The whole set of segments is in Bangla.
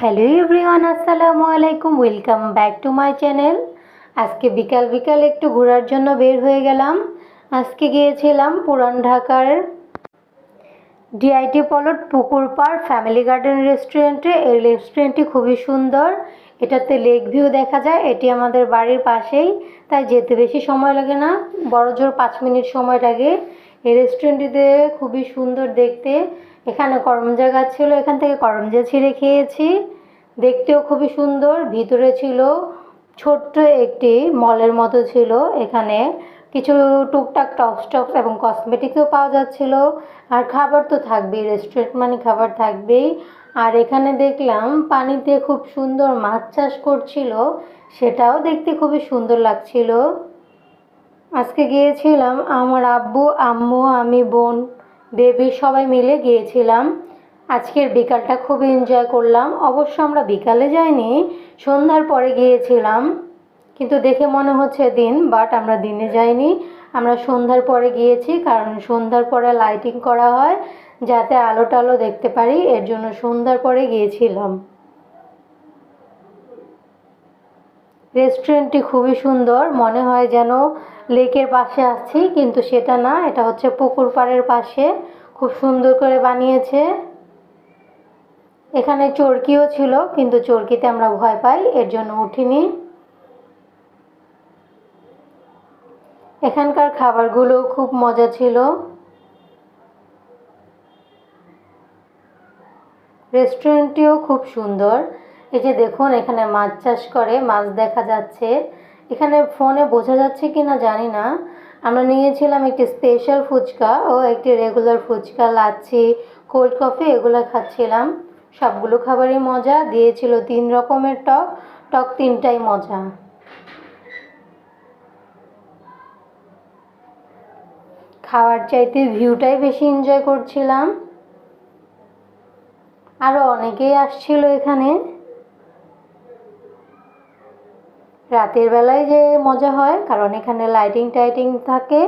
হ্যালো এভরিওয়ান আসসালামু আলাইকুম welcome back to my channel আজকে বিকাল বিকাল একটু ঘোরার জন্য বের হয়ে গেলাম। আজকে গিয়েছিলাম পুরান ঢাকার ডিআইটি পলট পুকুর পাড় ফ্যামিলি গার্ডেন রেস্টুরেন্টে এই রেস্টুরেন্টটি খুবই সুন্দর। এটাতে লেক ভিউ দেখা যায়। এটি আমাদের বাড়ির পাশেই। তাই যেতে বেশি সময় লাগে না। বড় জোর পাঁচ মিনিট সময় লাগে এই রেস্টুরেন্টটিতে খুবই সুন্দর দেখতে। এখানে করমজা গাছ ছিল, এখান থেকে করমজা ছিঁড়ে খেয়েছি দেখতেও খুবই সুন্দর, ভিতরে ছিল ছোট্ট একটি মলের মতো ছিল। এখানে কিছু টুকটাক টপস টপস এবং কসমেটিকও পাওয়া যাচ্ছিল। আর খাবার তো থাকবেই রেস্টুরেন্ট মানে খাবার থাকবেই। আর এখানে দেখলাম পানিতে খুব সুন্দর মাছ চাষ করছিল, সেটাও দেখতে খুবই সুন্দর লাগছিল। আজকে গিয়েছিলাম আমার আব্বু, আম্মু, আমি, বোন। বেবি, সবাই মিলে গিয়েছিলাম। আজকের বিকালটা খুব এনজয় করলাম। অবশ্য আমরা বিকালে যাইনি, সন্ধ্যার পরে গিয়েছিলাম। কিন্তু দেখে মনে হচ্ছে দিন বাট আমরা দিনে যাইনি। আমরা সন্ধ্যার পরে গিয়েছি, কারণ সন্ধ্যার পরে লাইটিং করা হয়, যাতে আলো টালো দেখতে পারি। এর জন্য সন্ধ্যার পরে গিয়েছিলাম। রেস্টুরেন্টটি খুবই সুন্দর। মনে হয় যেন লেকের পাশে আছি, কিন্তু সেটা না। এটা হচ্ছে পুকুর পাড়ের পাশে। খুব সুন্দর করে বানিয়েছে। এখানে চরকিও ছিল, কিন্তু চরকিতে আমরা ভয় পাই, এর জন্য উঠিনি। এখানকার খাবারগুলো খুব মজা ছিল। রেস্টুরেন্টটিও খুব সুন্দর। এই যে দেখুন, এখানে মাছ চাষ করে, মাছ দেখা যাচ্ছে। এখানে ফোনে বোঝা যাচ্ছে কি না জানি না। আমরা নিয়েছিলাম একটি স্পেশাল ফুচকা ও একটি regular fuchka, lassi cold coffee এগুলো খাচ্ছিলাম। সবগুলো খাবারই মজা, দিয়েছিল তিন রকমের টক টক তিনটাই মজা। খাওয়ার চাইতে ভিউটাই বেশি এনজয় করছিলাম। আরও অনেকেই আসছিল এখানে। রাতের বেলায় যে মজা হয়, কারণ এখানে লাইটিং টাইটিং থাকে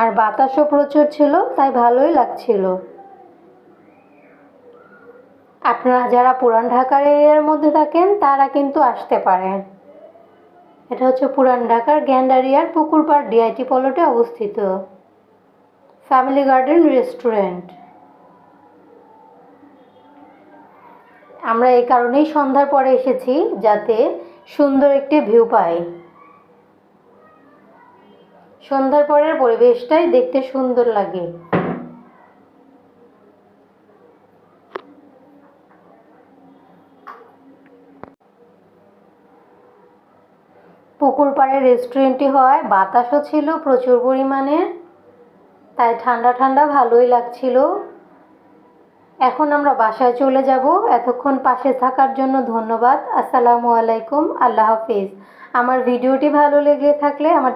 আর বাতাসও প্রচুর ছিল, তাই ভালোই লাগছিল। আপনারা যারা পুরান ঢাকার এরিয়ার মধ্যে থাকেন, তারা কিন্তু আসতে পারেন। এটা হচ্ছে পুরান ঢাকার গ্যান্ডারিয়ার পুকুরপাড় ডিআইটি পলটে অবস্থিত। ফ্যামিলি গার্ডেন রেস্টুরেন্ট আমরা এই কারণেই সন্ধ্যার পরে এসেছি, যাতে সুন্দর একটি ভিউ পাই। সন্ধ্যার পরের পরিবেশটাই দেখতে সুন্দর লাগে। পুকুর পাড়ে রেস্টুরেন্টটি হয়, বাতাসও ছিল প্রচুর পরিমাণে, তাই ঠান্ডা ঠান্ডা ভালোই লাগছিল। এখন আমরা বাসায় চলে যাব। এতক্ষণ পাশে থাকার জন্য ধন্যবাদ। আসসালামু আলাইকুম। আল্লাহ হাফিজ। আমার ভিডিওটি ভালো লেগে থাকলে আমার